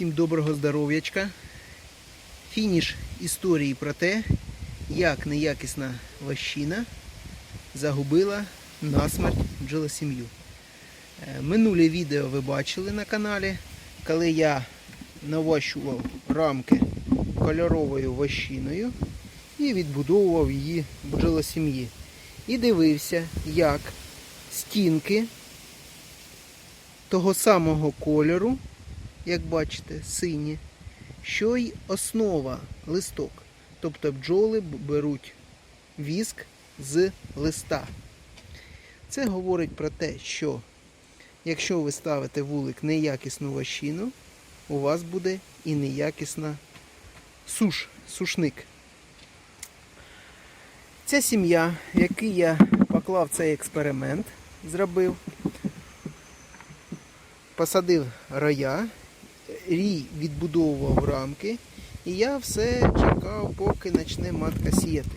Всім доброго здоров'ячка. Фініш історії про те, як неякісна ващина загубила насмерть бджолосім'ю. Е, Минуле відео ви бачили на каналі, коли я наващував рамки кольоровою ващиною і відбудовував її бджолосім'ї. І дивився, як стінки того самого кольору, як бачите, сині, що й основа листок. Тобто бджоли беруть віск з листа. Це говорить про те, що якщо ви ставите вулик неякісну ващину, у вас буде і неякісна суш, сушник. Ця сім'я, в я поклав цей експеримент, зробив, посадив роя, рій відбудовував рамки, і я все чекав, поки почне матка сіяти.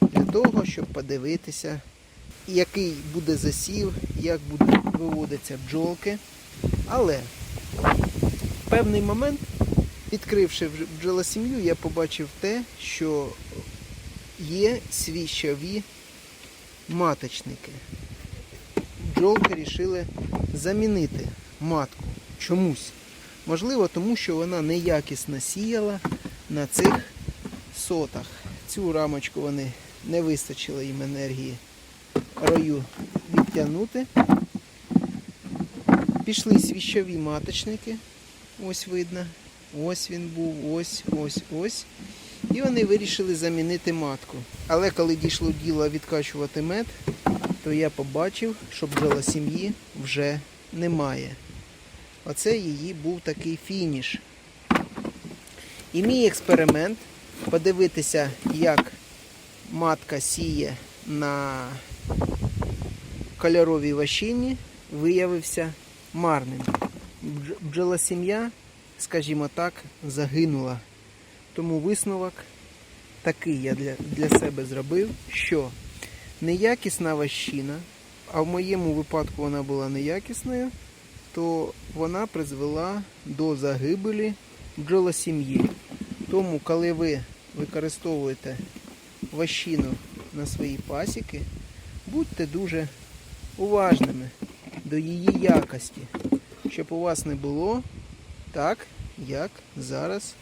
Для того, щоб подивитися, який буде засів, як будуть виводитися бджолки. Але в певний момент, відкривши бдж- бджолосім'ю, я побачив те, що є свіщові маточники. Бджолки вирішили замінити матку чомусь. Можливо, тому що вона неякісно сіяла на цих сотах. Цю рамочку вони не вистачило їм енергії рою відтягнути. Пішли свіщові маточники. Ось видно. Ось він був, ось, ось, ось. І вони вирішили замінити матку. Але коли дійшло діло відкачувати мед, то я побачив, що бджола сім'ї вже немає. Оце її був такий фініш. І мій експеримент подивитися, як матка сіє на кольоровій ващині, виявився марним. Бдж- Бджолосім'я, скажімо так, загинула. Тому висновок такий я для, для себе зробив, що неякісна ващина, а в моєму випадку вона була неякісною, то вона призвела до загибелі бджолосім'ї. Тому, коли ви використовуєте ващину на свої пасіки, будьте дуже уважними до її якості, щоб у вас не було так, як зараз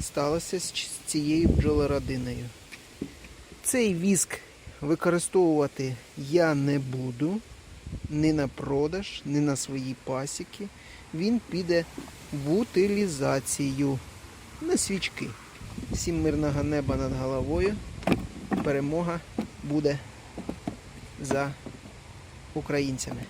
сталося з цією бджолородиною. Цей віск використовувати я не буду ні на продаж, не на свої пасіки. Він піде в утилізацію на свічки. Всім мирного неба над головою. Перемога буде за українцями.